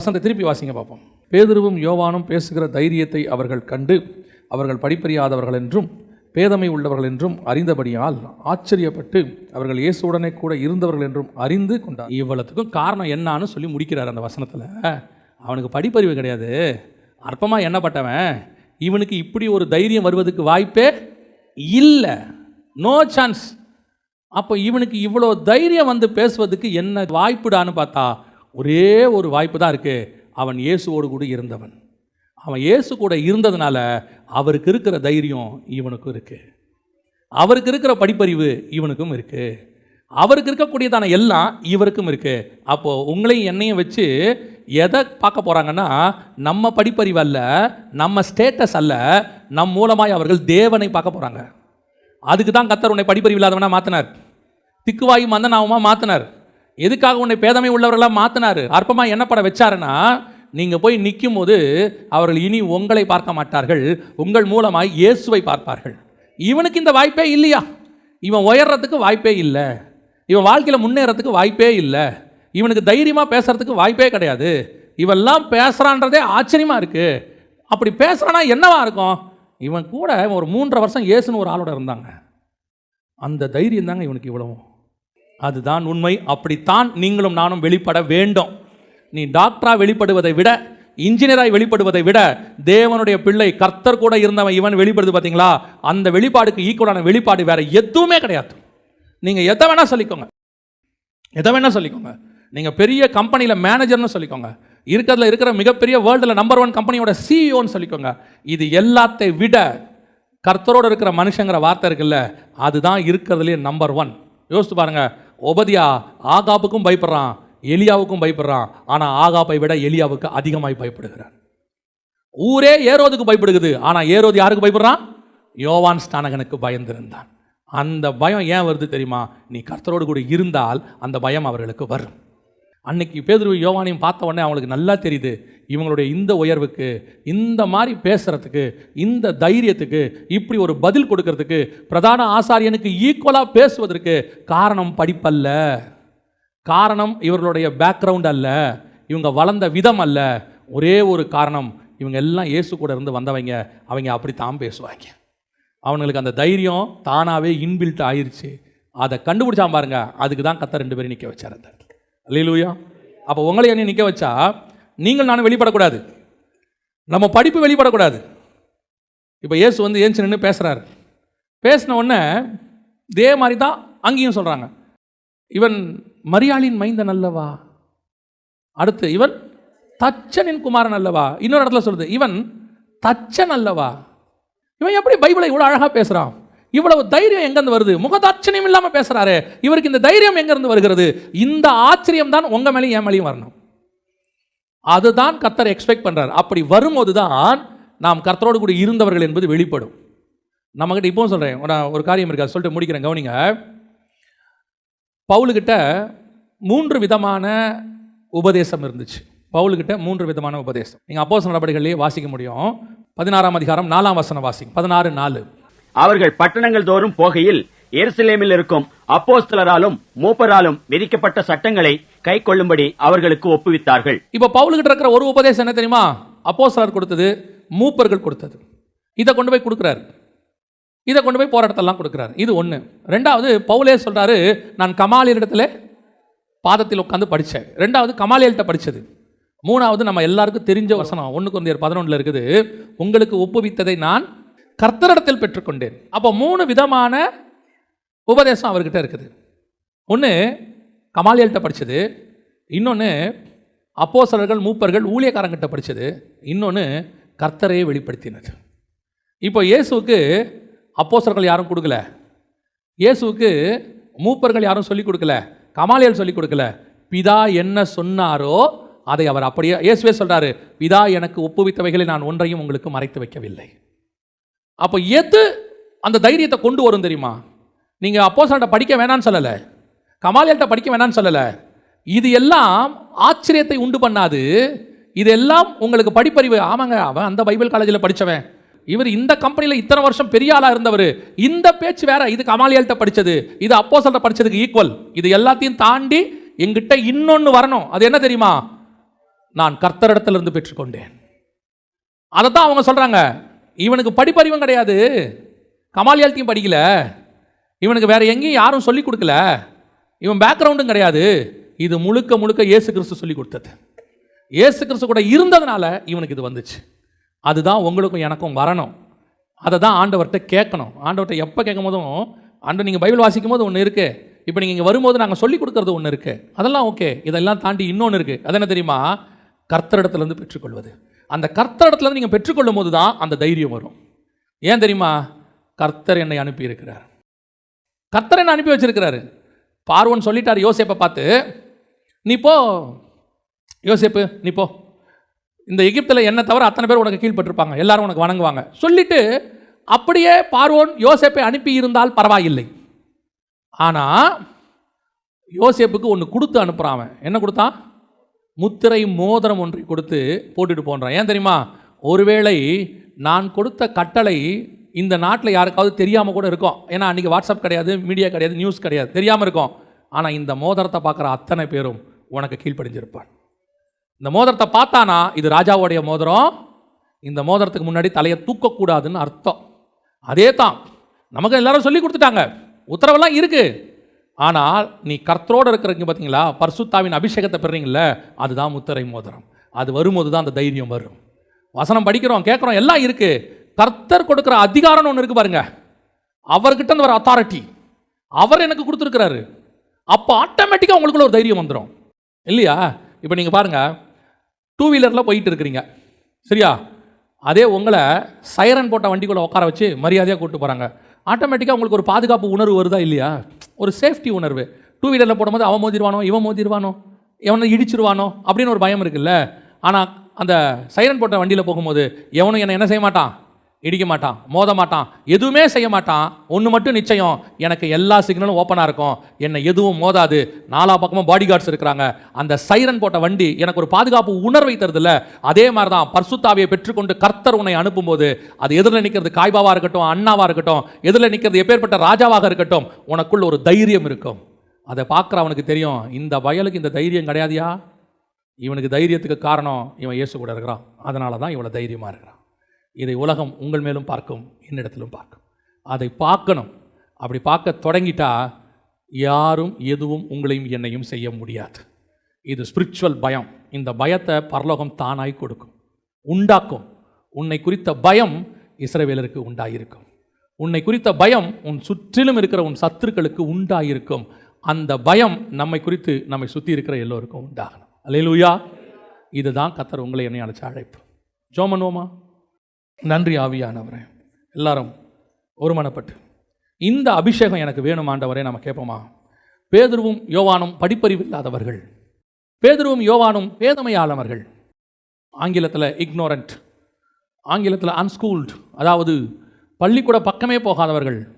வசந்த திருப்பி வாசிங்க பார்ப்போம். பேதுருவும் யோவானும் பேசுகிற தைரியத்தை அவர்கள் கண்டு அவர்கள் படிப்பறியாதவர்கள் என்றும் பேதமை உள்ளவர்கள் என்றும் அறிந்தபடியால் ஆச்சரியப்பட்டு அவர்கள் இயேசுடனே கூட இருந்தவர்கள் என்றும் அறிந்து கொண்டார். இவ்வளவுக்கும் காரணம் என்னான்னு சொல்லி முடிக்கிறார் அந்த வசனத்தில். அவனுக்கு படிப்பறிவு கிடையாது. அற்பமாக எண்ணப்பட்டவன். இவனுக்கு இப்படி ஒரு தைரியம் வருவதற்கு வாய்ப்பே இல்லை. நோ சான்ஸ் அப்போ இவனுக்கு இவ்வளோ தைரியம் வந்து பேசுவதுக்கு என்ன வாய்ப்புடான்னு பார்த்தா ஒரே ஒரு வாய்ப்பு தான் இருக்குது அவன் இயேசுவோடு கூட இருந்தவன். அவன் இயேசு கூட இருந்ததுனால அவருக்கு இருக்கிற தைரியம் இவனுக்கும் இருக்குது அவருக்கு இருக்கிற படிப்பறிவு இவனுக்கும் இருக்குது அவருக்கு இருக்கக்கூடியதான எல்லாம் இவருக்கும் இருக்கு. அப்போது உங்களையும் என்னையும் வச்சு எதை பார்க்க போகிறாங்கன்னா நம்ம படிப்பறிவு அல்ல நம்ம ஸ்டேட்டஸ் அல்ல நம் மூலமாய் அவர்கள் தேவனை பார்க்க போகிறாங்க அதுக்கு தான் கத்தர் உன்னை படிப்பறிவு இல்லாதவனா மாற்றினார் திக்குவாயும் மந்தனாவுமா மாற்றினார் எதுக்காக உன்னை பேதமை உள்ளவர்களாக மாற்றினார் அற்பமாக என்ன எண்ணப்பட வச்சாருன்னா நீங்கள் போய் நிற்கும் போது அவர்கள் இனி உங்களை பார்க்க மாட்டார்கள். உங்கள் மூலமாய் இயேசுவை பார்ப்பார்கள். இவனுக்கு இந்த வாய்ப்பே இல்லையா? இவன் உயர்றதுக்கு வாய்ப்பே இல்லை. இவன் வாழ்க்கையில் முன்னேறதுக்கு வாய்ப்பே இல்லை. இவனுக்கு தைரியமாக பேசுறதுக்கு வாய்ப்பே கிடையாது. இவெல்லாம் பேசுகிறான்றதே ஆச்சரியமாக இருக்குது அப்படி பேசுகிறானா என்னவா இருக்கும்? இவன் கூட ஒரு மூன்றரை வருஷம் இயேசுன்னு ஒரு ஆளோட இருந்தாங்க. அந்த தைரியம் தாங்க இவனுக்கு இவ்வளவும். அதுதான் உண்மை. அப்படித்தான் நீங்களும் நானும் வெளிப்பட வேண்டும். நீ டாக்டராக வெளிப்படுவதை விட இன்ஜினியராய் வெளிப்படுவதை விட தேவனுடைய பிள்ளை கர்த்தர் கூட இருந்தவன் இவன் வெளிப்படுது பார்த்தீங்களா அந்த வெளிப்பாடுக்கு ஈக்குவலான வெளிப்பாடு வேற எதுவுமே கிடையாது. நீங்கள் எதை வேணா சொல்லிக்கோங்க. எதை வேணா சொல்லிக்கோங்க. நீங்கள் பெரிய கம்பெனியில் மேனேஜர்னு சொல்லிக்கோங்க. இருக்கிறதுல இருக்கிற மிகப்பெரிய வேர்ல்டில் நம்பர் ஒன் கம்பெனியோட சிஇஓன்னு சொல்லிக்கோங்க. இது எல்லாத்தை விட கர்த்தரோடு இருக்கிற மனுஷங்கிற வார்த்தை இருக்குல்ல அதுதான் இருக்கிறதுலே நம்பர் ஒன் யோசித்து பாருங்கள் ஒபதியா ஆகாப்புக்கும் பயப்படுறான் எலியாவுக்கும் பயப்படுறான். ஆனால் ஆகாப்பை விட எலியாவுக்கு அதிகமாய் பயப்படுகிறான் ஊரே ஏரோதுக்கு பயப்படுகிறது. ஆனால் ஏரோது யாருக்கு பயப்படுறான்? யோவான் ஸ்நானகனுக்கு பயந்திருந்தான். அந்த பயம் ஏன் வருது தெரியுமா? நீ கர்த்தரோடு கூட இருந்தால் அந்த பயம் அவர்களுக்கு வரும். அன்னைக்கு பேதுரு யோவானையும் பார்த்த உடனே அவங்களுக்கு நல்லா தெரியுது இவங்களுடைய இந்த உயர்வுக்கு இந்த மாதிரி பேசுகிறதுக்கு இந்த தைரியத்துக்கு இப்படி ஒரு பதில் கொடுக்கறதுக்கு பிரதான ஆசாரியனுக்கு ஈக்குவலாக பேசுவதற்கு காரணம் படிப்பல்ல. காரணம் இவர்களுடைய பேக்ரவுண்ட் அல்ல. இவங்க வளர்ந்த விதம் அல்ல. ஒரே ஒரு காரணம் இவங்க எல்லாம் இயேசு கூட இருந்து வந்தவங்க அவங்க அப்படித்தான் பேசுவாங்க. அவங்களுக்கு அந்த தைரியம் தானாகவே இன்பில்ட் ஆயிடுச்சு அதை கண்டுபிடிச்சான் பாருங்க அதுக்கு தான் கத்த ரெண்டு பேரும் நிற்க வச்சார் அந்த இடத்துல. லீலூயா அப்போ உங்களை என்ன நிற்க வச்சா நீங்கள் நானும் வெளிப்படக்கூடாது. நம்ம படிப்பு வெளிப்படக்கூடாது. இப்போ இயேசு வந்து ஏஞ்சி நின்று பேசுகிறாரு பேசின உடனே இதே மாதிரி தான் அங்கேயும் சொல்கிறாங்க இவன் மரியாளின் மைந்தன் அல்லவா? அடுத்து இவன் தச்சனின் குமாரன் அல்லவா? இன்னொரு இடத்துல சொல்லுது இவன் தச்சன் அல்லவா? இவன் எப்படி பைபிளை இவ்வளோ அழகாக பேசுகிறான் இவ்வளவு தைரியம் எங்கேருந்து வருது? முகதாட்சணியம் இல்லாமல் பேசுகிறாரு இவருக்கு இந்த தைரியம் எங்கேருந்து வருகிறது? இந்த ஆச்சரியம் தான் உங்கள் மேலேயும் என் மேலேயும் வரணும். அதுதான் கர்த்தர் எக்ஸ்பெக்ட் பண்ணுறார் அப்படி வரும்போது தான் நாம் கர்த்தரோடு கூட இருந்தவர்கள் என்பது வெளிப்படும். நம்மக்கிட்ட இப்போவும் சொல்கிறேன் ஒரு காரியம் இருக்கா சொல்லிட்டு முடிக்கிறேன். கவனிங்க. பவுலுக்கிட்ட மூன்று விதமான உபதேசம் இருந்துச்சு. பவுலுக்கிட்ட மூன்று விதமான உபதேசம். நீங்கள் அப்போஸ் நடவடிக்கைகளே வாசிக்க முடியும். பதினாறாம் அதிகாரம் நாலாம் வசனம் வாசிங்க. பதினாறு நாலு. அவர்கள் பட்டணங்கள் தோறும் போகையில் எருசலேமில் இருக்கும் அப்போஸ்தலராலும் மூப்பராலும் விதிக்கப்பட்ட சட்டங்களை கை கொள்ளும்படி அவர்களுக்கு ஒப்புவித்தார்கள். இப்போ பவுலுகிட்ட இருக்கிற ஒரு உபதேசம் என்ன தெரியுமா? அப்போஸ்தலர் கொடுத்தது மூப்பர்கள் கொடுத்தது. இதை கொண்டு போய் கொடுக்குறாரு. இதை கொண்டு போய் போராட்டத்தெல்லாம் கொடுக்குறாரு. இது ஒன்று ரெண்டாவது பவுலே சொல்கிறாரு நான் கமாலியரிடத்துல பாதத்தில் உட்காந்து படித்தேன் ரெண்டாவது கமாலியல்கிட்ட படித்தது மூணாவது நம்ம எல்லாருக்கும் தெரிஞ்ச வசனம் ஒன்று குழந்தையர் பதினொன்றில் இருக்குது உங்களுக்கு ஒப்புவித்ததை நான் கர்த்தரிடத்தில் பெற்றுக்கொண்டேன். அப்போ மூணு விதமான உபதேசம் அவர்கிட்ட இருக்குது. ஒன்று கமாலியல்கிட்ட படித்தது இன்னொன்று அப்போசலர்கள் மூப்பர்கள் ஊழியக்காரங்கிட்ட படித்தது இன்னொன்று கர்த்தரையே வெளிப்படுத்தினது. இப்போ இயேசுவுக்கு அப்போசர்கள் யாரும் கொடுக்கல. இயேசுவுக்கு மூப்பர்கள் யாரும் சொல்லிக் கொடுக்கல. கமாலியல் சொல்லிக் கொடுக்கல. பிதா என்ன சொன்னாரோ அதை அவர் அப்படியே இயேசுவே சொல்கிறாரு பிதா எனக்கு ஒப்புவித்தவைகளை நான் ஒன்றையும் உங்களுக்கு மறைத்து வைக்கவில்லை. அப்போ எது அந்த தைரியத்தை கொண்டு வரும் தெரியுமா? நீங்கள் அப்போஸ்தலர்கிட்ட படிக்க வேணாம்னு சொல்லலை. கமாலியல்கிட்ட படிக்க வேணாம்னு சொல்லலை. இது எல்லாம் ஆச்சரியத்தை உண்டு பண்ணாது. இதெல்லாம் உங்களுக்கு படிப்பறிவு. ஆமாங்க அவன் அந்த பைபிள் காலேஜில் படித்தவன் இவர் இந்த கம்பெனியில் இத்தனை வருஷம் பெரிய ஆளாக இருந்தவர். இந்த பேச்சு வேற. இது கமாலியல்கிட்ட படித்தது இது அப்போஸ்தலர்கிட்ட படித்ததுக்கு ஈக்குவல் இது எல்லாத்தையும் தாண்டி எங்கிட்ட இன்னொன்று வரணும். அது என்ன தெரியுமா? நான் கர்த்தரிடத்திலிருந்து பெற்றுக்கொண்டேன். அதை தான் அவங்க சொல்கிறாங்க இவனுக்கு படிப்பறிவும் கிடையாது. கமாலியாலத்தையும் படிக்கல. இவனுக்கு வேற எங்கேயும் யாரும் சொல்லி கொடுக்கல. இவன் பேக்ரவுண்டும் கிடையாது. இது முழுக்க முழுக்க இயேசு கிறிஸ்து சொல்லி கொடுத்தது. இயேசு கிறிஸ்து கூட இருந்ததுனால இவனுக்கு இது வந்துச்சு. அதுதான் உங்களுக்கும் எனக்கும் வரணும். அதை தான் ஆண்டவர்கிட்ட கேட்கணும். ஆண்டவர்கிட்ட எப்போ கேட்கும் போதும் ஆண்டு நீங்கள் பைபிள் வாசிக்கும் போது ஒன்று இருக்குது இப்போ நீங்கள் இங்கே வரும்போது நாங்கள் சொல்லி கொடுக்கறது ஒன்று இருக்குது அதெல்லாம் ஓகே இதெல்லாம் தாண்டி இன்னொன்று இருக்குது அது என்ன தெரியுமா? கர்த்தரிடத்துலேருந்து பெற்றுக்கொள்வது. அந்த கர்த்தரிடத்துல நீங்கள் பெற்றுக்கொள்ளும் போது தான் அந்த தைரியம் வரும். ஏன் தெரியுமா? கர்த்தர் என்னை அனுப்பி இருக்கிறார் கர்த்தர் என்னை அனுப்பி வச்சிருக்கிறாரு. பார்வன் சொல்லிட்டார் யோசேப்பை பார்த்து நீ போ யோசேப்பு நீ போ. இந்த எகிப்தில் என்ன தவிர அத்தனை பேர் உனக்கு கீழ்பட்டிருப்பாங்க எல்லாரும் உனக்கு வணங்குவாங்க. சொல்லிட்டு அப்படியே பார்வோன் யோசேப்பை அனுப்பி இருந்தால் பரவாயில்லை. ஆனால் யோசேப்புக்கு ஒன்று கொடுத்து அனுப்புகிறான் அவன். என்ன கொடுத்தான்? முத்திரை மோதிரம் ஒன்றை கொடுத்து போட்டுட்டு போன்றான். ஏன் தெரியுமா? ஒருவேளை நான் கொடுத்த கட்டளை இந்த நாட்டில் யாருக்காவது தெரியாமல் கூட இருக்கும். ஏன்னா அன்றைக்கி வாட்ஸ்அப் கிடையாது மீடியா கிடையாது நியூஸ் கிடையாது தெரியாமல் இருக்கும். ஆனால் இந்த மோதிரத்தை பார்க்குற அத்தனை பேரும் உனக்கு கீழ்ப்படிஞ்சிருப்பான். இந்த மோதிரத்தை பார்த்தானா? இது ராஜாவுடைய மோதிரம். இந்த மோதிரத்துக்கு முன்னாடி தலையை தூக்கக்கூடாதுன்னு அர்த்தம். அதே தான் நமக்கு எல்லாரும் சொல்லி கொடுத்துட்டாங்க. உத்தரவெல்லாம் இருக்குது ஆனால் நீ கர்த்தரோடு இருக்கிறீங்க பார்த்தீங்களா? பர்சுத்தாவின் அபிஷேகத்தை பெறீங்கள அதுதான் முத்திரை மோதிரம். அது வரும்போது தான் அந்த தைரியம் வரும். வசனம் படிக்கிறோம் கேட்குறோம் எல்லாம் இருக்குது கர்த்தர் கொடுக்குற அதிகாரம்னு ஒன்று இருக்குது பாருங்கள் அவர்கிட்ட அந்த வர அத்தாரிட்டி அவர் எனக்கு கொடுத்துருக்கிறாரு. அப்போ ஆட்டோமேட்டிக்காக உங்களுக்குள்ள ஒரு தைரியம் வந்துடும் இல்லையா? இப்போ நீங்கள் பாருங்கள் டூ வீலரில் போயிட்டு இருக்கிறீங்க. சரியா? அதே உங்களை சைரன் போட்ட வண்டிக்குள்ளே உட்கார வச்சு மரியாதையாக கூப்பிட்டு போகிறாங்க ஆட்டோமேட்டிக்காக உங்களுக்கு ஒரு பாதுகாப்பு உணர்வு வருதா இல்லையா? ஒரு சேஃப்டி உணர்வு. டூ வீலரில் போடும்போது அவன் மோதிடுவானோ இவன் மோதிடுவானோ எவனை இடிச்சிருவானோ அப்படின்னு ஒரு பயம் இருக்குல்ல. ஆனால் அந்த சைரன் போட்ட வண்டியில் போகும்போது எவனும் என்னை என்ன செய்ய மாட்டான்? இடிக்க மாட்டான் மோத மாட்டான் எதுவுமே செய்ய மாட்டான். ஒன்று மட்டும் நிச்சயம் எனக்கு எல்லா சிக்னலும் ஓப்பனாக இருக்கும். என்னை எதுவும் மோதாது. நாலா பக்கமும் பாடி கார்ட்ஸ் இருக்கிறாங்க. அந்த சைரன் போட்ட வண்டி எனக்கு ஒரு பாதுகாப்பு உணர்வை தருதில்ல. அதே மாதிரி தான் பர்சுத்தாவியை பெற்றுக்கொண்டு கர்த்தர் உன்னை அனுப்பும்போது அது எதிரில் நிற்கிறது காய்பாவாக இருக்கட்டும் அண்ணாவாக இருக்கட்டும் எதிரில் நிற்கிறது எப்பேற்பட்ட ராஜாவாக இருக்கட்டும் உனக்குள்ள ஒரு தைரியம் இருக்கும். அதை பார்க்குற அவனுக்கு தெரியும் இந்த வயலுக்கு இந்த தைரியம் கிடையாதியா? இவனுக்கு தைரியத்துக்கு காரணம் இவன் இயேசு கூட இருக்கிறான். அதனால தான் இவ்வளோ தைரியமாக இருக்கிறான். இதை உலகம் உங்கள் மேலும் பார்க்கும் என்னிடத்திலும் பார்க்கும். அதை பார்க்கணும். அப்படி பார்க்க தொடங்கிட்டா யாரும் எதுவும் உங்களையும் என்னையும் செய்ய முடியாது. இது ஸ்பிரிச்சுவல் பயம். இந்த பயத்தை பரலோகம் தானாய் கொடுக்கும். உண்டாக்கும். உன்னை குறித்த பயம் இஸ்ரவேலருக்கு உண்டாயிருக்கும். உன்னை குறித்த பயம் உன் சுற்றிலும் இருக்கிற உன் சத்துருக்களுக்கு உண்டாயிருக்கும். அந்த பயம் நம்மை குறித்து நம்மை சுற்றி இருக்கிற எல்லோருக்கும் உண்டாகணும். அல்லேலூயா இதுதான் கத்தர் உங்களை என்னை அழைச்ச அழைப்பு. ஜோமனுவோமா நன்றி ஆவியானவரே. எல்லாரும் ஒருமனப்பட்டு. இந்த அபிஷேகம் எனக்கு வேணும் ஆண்டவரே நம்ம கேட்போமா? பேதுருவும் யோவானும் படிப்பறிவு இல்லாதவர்கள். பேதுருவும் யோவானும் பேதமையாளவர்கள் ஆங்கிலத்தில் இக்னோரண்ட் ஆங்கிலத்தில் அன்ஸ்கூல்டு அதாவது பள்ளிக்கூட பக்கமே போகாதவர்கள்.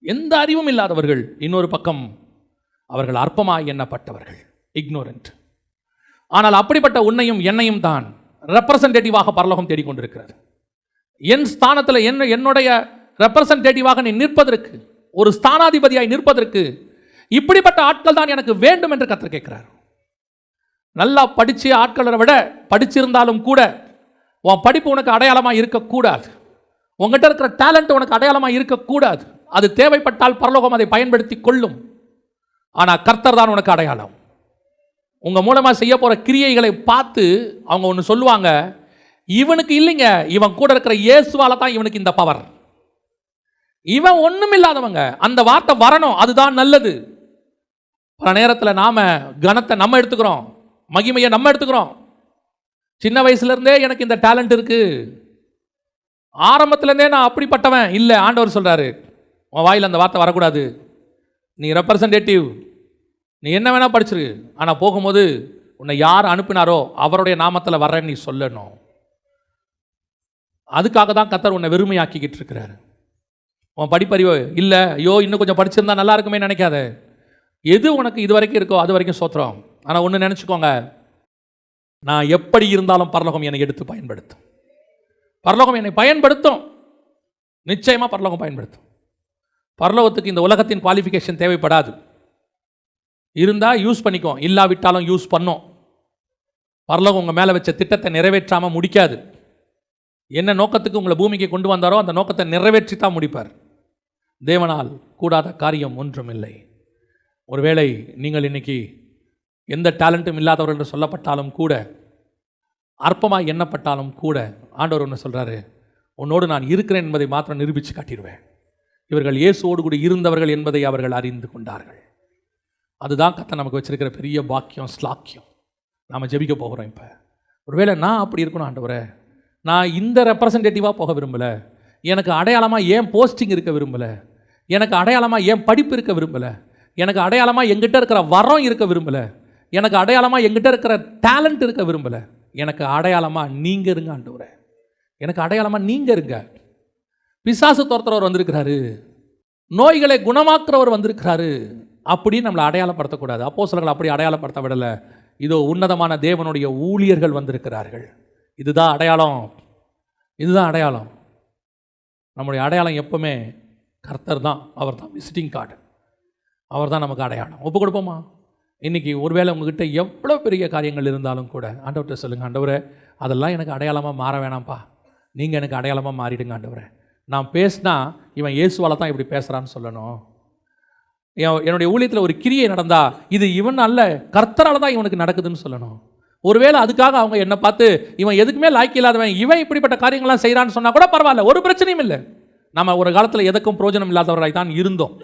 எந்த அறிவும் இல்லாதவர்கள். இன்னொரு பக்கம் அவர்கள் அற்பமாய் எண்ணப்பட்டவர்கள். இக்னோரண்ட் ஆனால் அப்படிப்பட்ட உன்னையும் என்னையும் தான் ரெப்ரசன்டேட்டிவாக பரலோகம் தேடிக்கொண்டிருக்கிறது. என் ஸ்தானத்தில் என்ன என்னுடைய ரெப்ரசன்டேட்டிவாக நீ நிற்பதற்கு ஒரு ஸ்தானாதிபதியாய் நிற்பதற்கு இப்படிப்பட்ட ஆட்கள் தான் எனக்கு வேண்டும் என்று கத்தர் கேட்கிறார். நல்லா படித்த ஆட்களை விட படிச்சிருந்தாலும் கூட உன் படிப்பு உனக்கு அடையாளமாக இருக்கக்கூடாது. உங்ககிட்ட இருக்கிற டேலண்ட் உனக்கு அடையாளமாக இருக்கக்கூடாது. அது தேவைப்பட்டால் பரலோகம் அதை பயன்படுத்தி கொள்ளும். ஆனால் கர்த்தர் தான் உனக்கு அடையாளம். உங்கள் மூலமாக செய்ய போகிற கிரியைகளை பார்த்து அவங்க ஒன்று சொல்லுவாங்க இவனுக்கு இல்லைங்க. இவன் கூட இருக்கிற இயேசுவால தான் இவனுக்கு இந்த பவர் இவன் ஒன்றும் இல்லாதவங்க அந்த வார்த்தை வரணும். அதுதான் நல்லது. பல நேரத்தில் நாம் கனத்தை நம்ம எடுத்துக்கிறோம். மகிமையை நம்ம எடுத்துக்கிறோம். சின்ன வயசுலேருந்தே எனக்கு இந்த டேலண்ட் இருக்குது ஆரம்பத்துலேருந்தே நான் அப்படிப்பட்டவன். இல்லை ஆண்டவர் சொல்கிறாரு உன் வாயில் அந்த வார்த்தை வரக்கூடாது. நீ ரெப்ரசன்டேட்டிவ் நீ என்ன வேணால் படிச்சிரு. ஆனால் போகும்போது உன்னை யார் அனுப்பினாரோ அவருடைய நாமத்தில் வர்றேன்னு நீ சொல்லணும். அதுக்காக தான் கத்தர் உன்னை வெறுமையாக்கிக்கிட்டு இருக்கிறாரு. உன் படிப்பறிவு இல்லை. ஐயோ இன்னும் கொஞ்சம் படிச்சிருந்தா நல்லா இருக்குமே நினைக்காத. எது உனக்கு இது வரைக்கும் இருக்கோ அது வரைக்கும் சோத்திரம். ஆனால் ஒன்று நினச்சிக்கோங்க. நான் எப்படி இருந்தாலும் பரலோகம் என்னை எடுத்து பயன்படுத்தும். பரலோகம் என்னை பயன்படுத்தும். நிச்சயமாக பரலோகம் பயன்படுத்தும். பரலோகத்துக்கு இந்த உலகத்தின் குவாலிஃபிகேஷன் தேவைப்படாது. இருந்தால் யூஸ் பண்ணிக்கோ. இல்லாவிட்டாலும் யூஸ் பண்ணோம். பரலோகம் உங்கள் மேலே வச்ச திட்டத்தை நிறைவேற்றாமல் முடிக்காது. என்ன நோக்கத்துக்கு உங்களை பூமிக்கு கொண்டு வந்தாரோ அந்த நோக்கத்தை நிறைவேற்றி தான் முடிப்பார். தேவனால் கூடாத காரியம் ஒன்றும் இல்லை. ஒருவேளை நீங்கள் இன்னைக்கு எந்த டேலண்ட்டும் இல்லாதவர்கள் என்று சொல்லப்பட்டாலும் கூட அற்பமாக எண்ணப்பட்டாலும் கூட ஆண்டவர் ஒன்று சொல்கிறாரு உன்னோடு நான் இருக்கிறேன் என்பதை மாத்திரம் நிரூபித்து காட்டிடுவேன். இவர்கள் இயேசுவோடு கூட இருந்தவர்கள் என்பதை அவர்கள் அறிந்து கொண்டார்கள். அதுதான் கத்தை நமக்கு வச்சிருக்கிற பெரிய பாக்கியம் ஸ்லாக்கியம். நாம் ஜெபிக்க போகிறோம் இப்போ. ஒருவேளை நான் அப்படி இருக்கணும் ஆண்டவரை. நான் இந்த ரெப்ரசன்டேட்டிவாக போக விரும்பலை. எனக்கு அடையாளமாக ஏன் போஸ்டிங் இருக்க விரும்பலை. எனக்கு அடையாளமாக ஏன் படிப்பு இருக்க விரும்பலை. எனக்கு அடையாளமாக எங்கிட்ட இருக்கிற வரம் இருக்க விரும்பலை. எனக்கு அடையாளமாக எங்கிட்ட இருக்கிற டேலண்ட் இருக்க விரும்பலை. எனக்கு அடையாளமாக நீங்கள் இருங்க ஆண்டவரே. எனக்கு அடையாளமாக நீங்கள் இருங்க. பிசாசு துரத்துறவர் வந்திருக்கிறாரு. நோய்களை குணமாக்குறவர் வந்திருக்கிறாரு. அப்படின்னு நம்மளை அடையாளப்படுத்தக்கூடாது. அப்போ அப்படி அடையாளப்படுத்த விடலை. இதோ உன்னதமான தேவனுடைய ஊழியர்கள் வந்திருக்கிறார்கள். இதுதான் அடையாளம். இதுதான் அடையாளம். நம்முடைய அடையாளம் எப்பவுமே கர்த்தர் தான். அவர் தான் விசிட்டிங் கார்டு அவர் தான் நமக்கு அடையாளம். ஒப்பு கொடுப்போமா? இன்றைக்கி ஒருவேளை உங்ககிட்ட எவ்வளோ பெரிய காரியங்கள் இருந்தாலும் கூட ஆண்டவர்கிட்ட சொல்லுங்கள் ஆண்டவரே அதெல்லாம் எனக்கு அடையாளமாக மாற வேணாம்ப்பா. நீங்கள் எனக்கு அடையாளமாக மாறிடுங்க ஆண்டவரே. நான் பேசினா இவன் இயேசுவால் தான் இப்படி பேசுகிறான்னு சொல்லணும். என் என்னுடைய ஊழியத்தில் ஒரு கிரியை நடந்தால் இது இவன் அல்ல கர்த்தரால் தான் இவனுக்கு நடக்குதுன்னு சொல்லணும். ஒருவேளை அதுக்காக அவங்க என்னை பார்த்து இவன் எதுக்குமே லாய்க்கு இல்லாதவன் இவன் இப்படிப்பட்ட காரியங்கள்லாம் செய்கிறான்னு சொன்னால் கூட பரவாயில்ல ஒரு பிரச்சனையும் இல்லை. நம்ம ஒரு காலத்தில் எதுக்கும் பிரயோஜனம் இல்லாதவராய் தான் இருந்தோம்.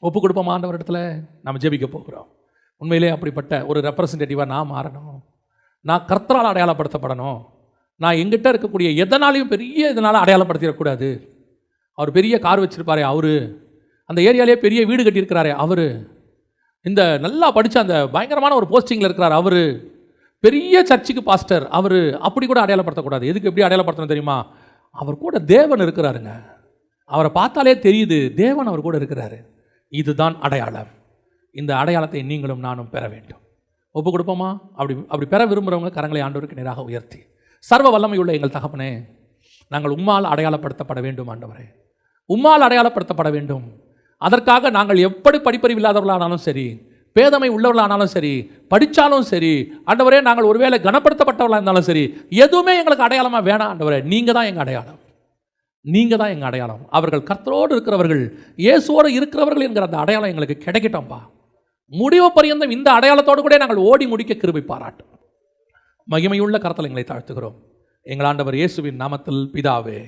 ஒப்பு கொடுப்போம் ஆண்டவர் இடத்துல நம்ம ஜெபிக்க போகிறோம். உண்மையிலே அப்படிப்பட்ட ஒரு ரெப்ரசன்டேட்டிவாக நான் மாறணும். நான் கர்த்தரால் அடையாளப்படுத்தப்படணும். நான் எங்கிட்ட இருக்கக்கூடிய எதனாலையும் பெரிய இதனால் அடையாளப்படுத்திடக்கூடாது. அவர் பெரிய கார் வச்சுருப்பாரே அவரு. அந்த ஏரியாலே பெரிய வீடு கட்டியிருக்கிறாரே அவர். இந்த நல்லா படித்த அந்த பயங்கரமான ஒரு போஸ்டிங்கில் இருக்கிறார் அவர். பெரிய சர்ச்சுக்கு பாஸ்டர் அவர் அப்படி கூட அடையாளப்படுத்தக்கூடாது. எதுக்கு எப்படி அடையாளப்படுத்தணும் தெரியுமா? அவர் கூட தேவன் இருக்கிறாருங்க. அவரை பார்த்தாலே தெரியுது தேவன் அவர் கூட இருக்கிறாரு. இதுதான் அடையாளம். இந்த அடையாளத்தை நீங்களும் நானும் பெற வேண்டும். ஒப்பு கொடுப்போமா? அப்படி அப்படி பெற விரும்புகிறவங்க கரங்களை ஆண்டவருக்கு நேராக உயர்த்தி. சர்வ வல்லமையுள்ள எங்கள் தகப்பனே நாங்கள் உம்மால் அடையாளப்படுத்தப்பட வேண்டும் ஆண்டவரே. உம்மால் அடையாளப்படுத்தப்பட வேண்டும். அதற்காக நாங்கள் எப்படி படிப்பறிவு இல்லாதவர்களானாலும் சரி பேதமை உள்ளவர்களானாலும் சரி படித்தாலும் சரி ஆண்டவரே நாங்கள் ஒருவேளை கனப்படுத்தப்பட்டவர்களாக இருந்தாலும் சரி எதுவுமே எங்களுக்கு அடையாளமாக வேணாம் ஆண்டவரே. நீங்கள் தான் எங்கள் அடையாளம். நீங்கள் தான் எங்கள் அடையாளம். அவர்கள் கர்த்தரோடு இருக்கிறவர்கள் இயேசுவோடு இருக்கிறவர்கள் என்கிற அந்த அடையாளம் எங்களுக்கு கிடைக்கட்டும்பா. முடிவு பரியந்தம் இந்த அடையாளத்தோடு கூட நாங்கள் ஓடி முடிக்க கிருபை பாராட்டும் மகிமையுள்ள கரத்தில் எங்களை தாழ்த்துகிறோம். எங்கள் ஆண்டவர் இயேசுவின் நாமத்தில் பிதாவே.